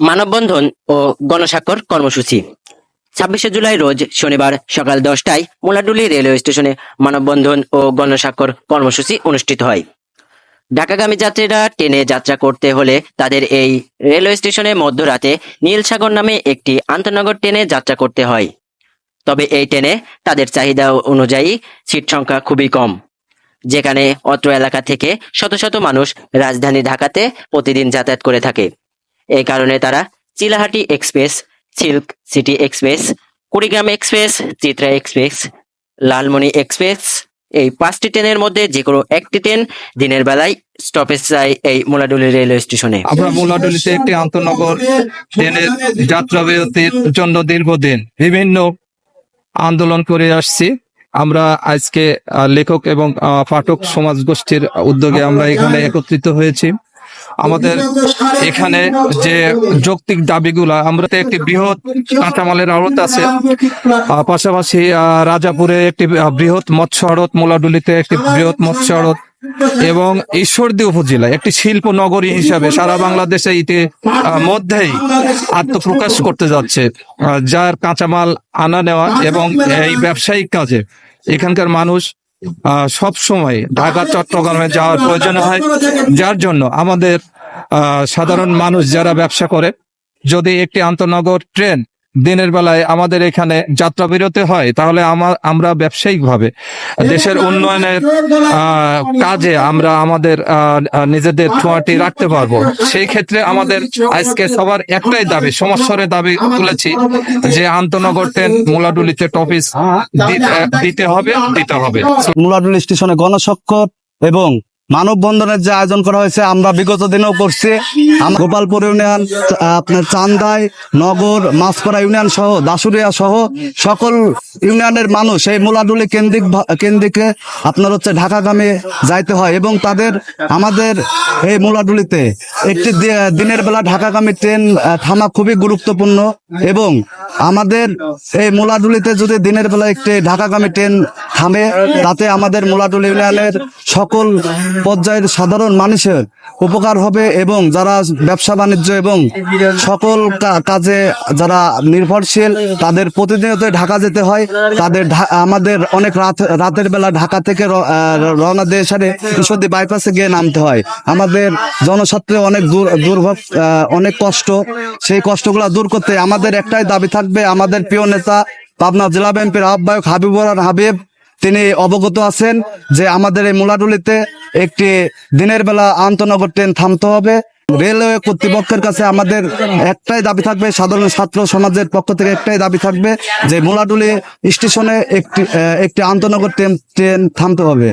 মানববন্ধন ও গণস্বাক্ষর কর্মসূচি। ছাব্বিশে জুলাই রোজ শনিবার সকাল দশটায় মোলাডুলি রেলওয়ে স্টেশনে মানববন্ধন ও গণস্বাক্ষর কর্মসূচি অনুষ্ঠিত হয়। ঢাকাগামী যাত্রীরা ট্রেনে যাত্রা করতে হলে তাদের এই রেলওয়ে স্টেশনে মধ্যরাতে নীলসাগর নামে একটি আন্তনগর ট্রেনে যাত্রা করতে হয়। তবে এই ট্রেনে তাদের চাহিদা অনুযায়ী সিট সংখ্যা খুবই কম, যেখানে অত্র এলাকা থেকে শত শত মানুষ রাজধানী ঢাকাতে প্রতিদিন যাতায়াত করে থাকে। এই কারণে তারা Chilahati express, silk city express, Kurigram express Chitra express, Lalmoni express, এই পাঁচটি ট্রেনের মধ্যে যে কোনো একটি ট্রেন দিনের বেলায় স্টপেজ চাই এই মোলাডুলি রেলওয়ে স্টেশনে। আমরা মোলাডলিতে একটি আন্তনগর ট্রেনের যাত্রা বিরতির জন্য দীর্ঘদিন বিভিন্ন আন্দোলন করে আসছি। আমরা আজকে লেখক এবং পাঠক সমাজ গোষ্ঠীর উদ্যোগে আমরা এখানে একত্রিত হয়েছি। আমাদের এখানে যে যৌক্তিক দাবিগুলা, আমরা একটি বৃহৎ কাঁচামালের আড়ত আছে। পাশাপাশি রাজাপুরে একটি বৃহৎ মৎস্য আড়ত, মোলাডুলিতে একটি বৃহৎ মৎস্য আড়ত এবং ঈশ্বরদী উপজেলা, একটি শিল্প নগরী হিসাবে সারা বাংলাদেশে ইতি মধ্যেই আত্মপ্রকাশ করতে যাচ্ছে যার কাঁচামাল আনা নেওয়া এবং এই ব্যবসায়িক কাজে এখানকার মানুষ সব সময় ঢাকা, চট্টগ্রামে যাওয়ার প্রয়োজন হয়। যার জন্য আমাদের সাধারণ মানুষ যারা ব্যবসা করে, যদি একটি আন্তনগর ট্রেন দিনের বেলায় আমাদের এখানে যাত্রা বিরতি হয় তাহলে আমার আমরা ব্যবসায়িক ভাবে দেশের উন্নয়নের কাজে আমরা আমাদের নিজেদের ছোঁয়াটি রাখতে পারব। সেই ক্ষেত্রে আমাদের আজকে সবার একটাই দাবি সমস্যারে দাবি তুলেছি যে আন্তনগর ট্রেন মোলাডুলিতে টপিস দিতে হবে দিতে হবে। মুলাডুলি স্টেশনে গণসক্ষর এবং মানববন্ধনের যে আয়োজন করা হয়েছে, আমরা বিগত দিনেও করছি। গোপালপুর ইউনিয়ন, আপনার চান্দাই, নগর, মাছপাড়া ইউনিয়ন সহ দাসুরিয়া সহ সকল ইউনিয়নের মানুষ এই মুলাডুলি কেন্দ্রিক কেন্দ্রিকে আপনার হচ্ছে ঢাকাগামী যাইতে হয় এবং তাদের, আমাদের এই মুলাডুলিতে একটি দিনের বেলা ঢাকাগামী ট্রেন থামা খুবই গুরুত্বপূর্ণ এবং আমাদের এই মুলাডুলিতে যদি দিনের বেলা একটি ঢাকাগামী ট্রেন থামে তাতে আমাদের মুলাডুলি ইউনিয়নের সকল পর্যায়ের সাধারণ মানুষের উপকার হবে এবং যারা ব্যবসা বাণিজ্য এবং সকল কাজে যারা নির্ভরশীল, তাদের প্রতিনিয়ত ঢাকা যেতে হয়। তাদের আমাদের অনেক রাত, রাতের বেলা ঢাকা থেকে রওনা দিয়ে সারে ঈশ্বরদী বাইপাসে গিয়ে নামতে হয়। আমাদের জনস্বার্থে অনেক দূর, দুর্ভোগ অনেক কষ্ট। সেই কষ্টগুলো দূর করতে আমাদের একটাই দাবি থাকবে। আমাদের প্রিয় নেতা, পাবনা জেলা বিএনপির আহ্বায়ক হাবিবুর হাবিব তিনি অবগত আছেন যে আমাদের এই মুলাডুলিতে একটি দিনের বেলা আন্তনগর ট্রেন থামতে হবে। রেলওয়ে কর্তৃপক্ষের কাছে আমাদের একটাই দাবি থাকবে, সাধারণ ছাত্র সমাজের পক্ষ থেকে একটাই দাবি থাকবে যে মোলাডুলি স্টেশনে একটি একটি আন্তনগর ট্রেন ট্রেন থামতে হবে।